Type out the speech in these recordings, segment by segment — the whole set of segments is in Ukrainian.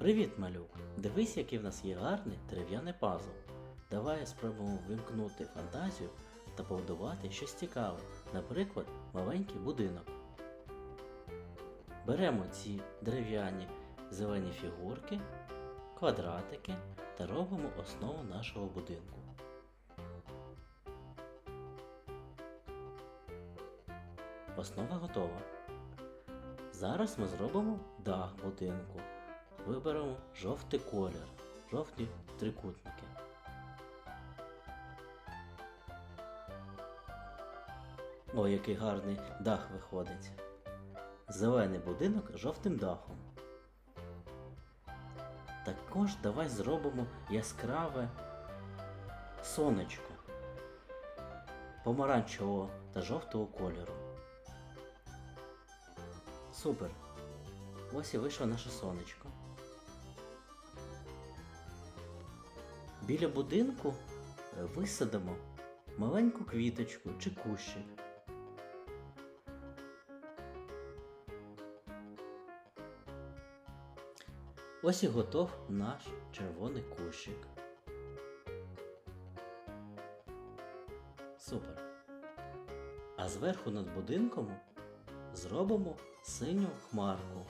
Привіт, малюк! Дивись, який в нас є гарний дерев'яний пазл. Давай спробуємо вимкнути фантазію та побудувати щось цікаве, наприклад, маленький будинок. Беремо ці дерев'яні зелені фігурки, квадратики та робимо основу нашого будинку. Основа готова. Зараз ми зробимо дах будинку. Виберемо жовтий колір, жовті трикутники. О, який гарний дах виходить. Зелений будинок з жовтим дахом. Також давай зробимо яскраве сонечко помаранчевого та жовтого кольору. Супер! Ось і вийшло наше сонечко. Біля будинку е, висадимо маленьку квіточку чи кущик. Ось і готов наш червоний кущик. Супер. А зверху над будинком зробимо синю хмарку.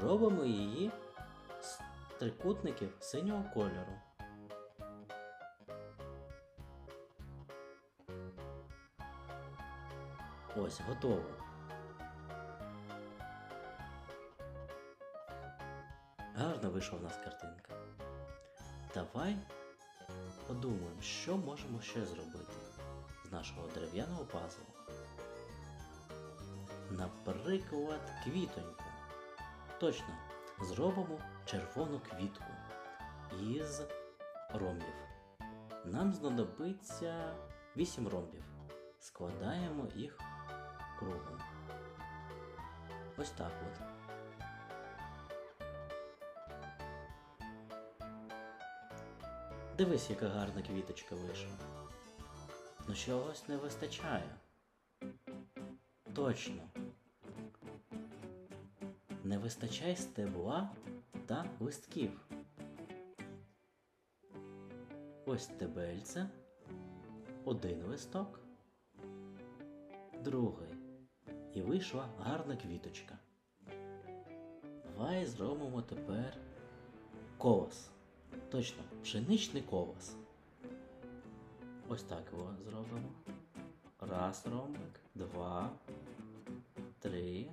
Робимо її трикутників синього кольору. Ось, готово. Гарно вийшла в нас картинка. Давай подумаємо, що можемо ще зробити з нашого дерев'яного пазлу. Наприклад, квітоньку. Точно, зробимо червону квітку із ромбів. Нам знадобиться 8 ромбів. Складаємо їх кругом. Ось так от. Дивись, яка гарна квіточка вийшла. Ну чогось не вистачає. Точно. Не вистачає стебла та листків. Ось стебельце, один листок, другий. І вийшла гарна квіточка. Давай зробимо тепер колос. Точно, пшеничний колос. Ось так його зробимо. Раз ромбик, два, три,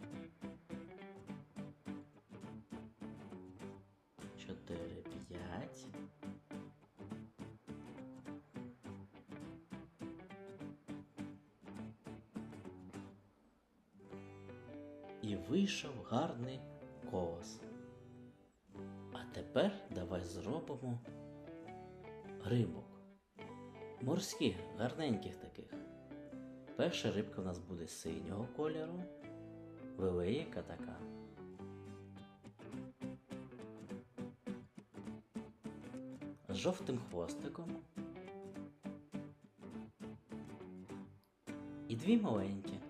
І вийшов гарний колос. А тепер давай зробимо рибок. Морських, гарненьких таких. Перша рибка у нас буде синього кольору, велика така. З жовтим хвостиком. І дві маленькі.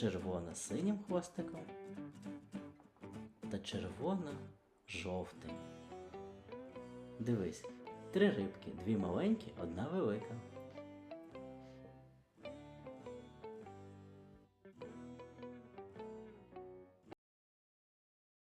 Червона синім хвостиком та червона жовтим. Дивись, три рибки, дві маленькі, одна велика.